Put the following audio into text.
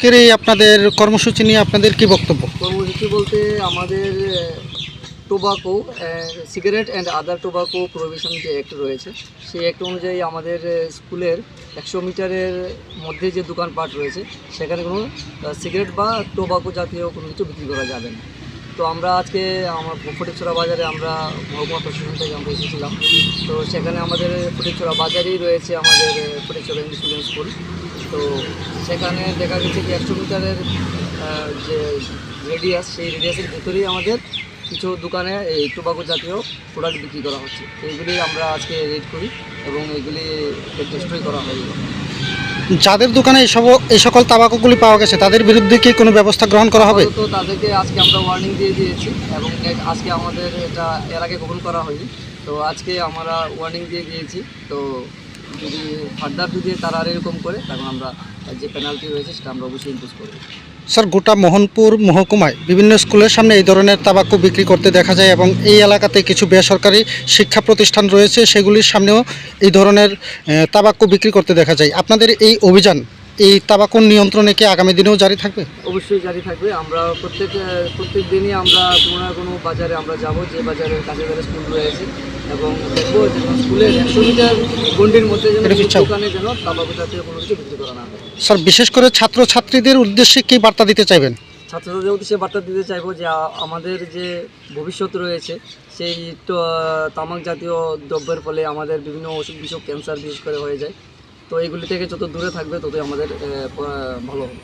আজকের এই আপনাদের কর্মসূচি নিয়ে আপনাদের কি বক্তব্য? কর্মসূচি বলতে আমাদের tobacco cigarette and other tobacco provision যে অ্যাক্ট রয়েছে, সেই অ্যাক্ট অনুযায়ী আমাদের স্কুলের একশো মিটারের মধ্যে যে দোকানপাট রয়েছে, সেখানে কোনো সিগারেট বা টোবাকো জাতীয় কোনো কিছু বিক্রি করা যাবে না। তো আমরা আজকে আমার ফটিকছড়া বাজারে আমরা মহকুমা প্রশাসন থেকে আমরা এসেছিলাম। তো সেখানে আমাদের ফটিকছড়া বাজারেই রয়েছে আমাদের ফটিকছড়া ইংলিশ মিডিয়াম স্কুল। তো সেখানে দেখা গেছে কি একশো মিটারের যে রেডিয়াস সেই রেডিয়াসের ভেতরেই আমাদের কিছু দোকানে এই টোবাকো জাতীয় প্রোডাক্ট বিক্রি করা হচ্ছে। তো এইগুলি আমরা আজকে রেড করি এবং এগুলি ডিস্ট্রয় করা হয় যাদের দোকানে এই সব এই সকল তাবাকুগুলি পাওয়া গেছে তাদের বিরুদ্ধে কি কোনো ব্যবস্থা গ্রহণ করা হবে? তো তাদেরকে আজকে আমরা ওয়ার্নিং দিয়ে দিয়েছি এবং আজকে আমাদের এটা এর আগে গ্রহণ করা হয়নি। তো আজকে আমরা ওয়ার্নিং দিয়ে দিয়েছি। তো যদি ফার্দার যদি তারা আর এরকম করে তখন আমরা যে পেনাল্টি রয়েছে সেটা আমরা অবশ্যই ইম্পোজ করব। স্যার, গোটা মোহনপুর মহকুমায় বিভিন্ন স্কুলের সামনে এই ধরনের তাবাকু বিক্রি করতে দেখা যায় এবং এই এলাকাতে কিছু বেসরকারি শিক্ষা প্রতিষ্ঠান রয়েছে, সেগুলির সামনেও এই ধরনের তাবাকু বিক্রি করতে দেখা যায়। আপনাদের এই অভিযান এই তাবাকুর নিয়ন্ত্রণে কি আগামী দিনেও জারি থাকবে? অবশ্যই জারি থাকবে। আমরা প্রত্যেক প্রত্যেক দিনই আমরা কোনো না কোনো বাজারে আমরা যাব যে বাজারের কাছে কাছে স্কুল রয়েছে। এবং দেখব যে স্কুলের একশো মিটার গন্ডির মধ্যে যেন। দোকানে তাবাকু জাতীয় কোনো কিছু বিক্রি করা না হয়। স্যার বিশেষ করে ছাত্রছাত্রীদের উদ্দেশ্যে কি বার্তা দিতে চাইবেন? ছাত্রছাত্রীদের উদ্দেশ্যে বার্তা দিতে চাইব যে আমাদের যে ভবিষ্যৎ রয়েছে সেই তামাক জাতীয় দ্রব্যের ফলে আমাদের বিভিন্ন অসুখ বিসুখ ক্যান্সার বিশেষ করে হয়ে যায়। তো এইগুলি থেকে যত দূরে থাকবে ততই আমাদের ভালো হবে।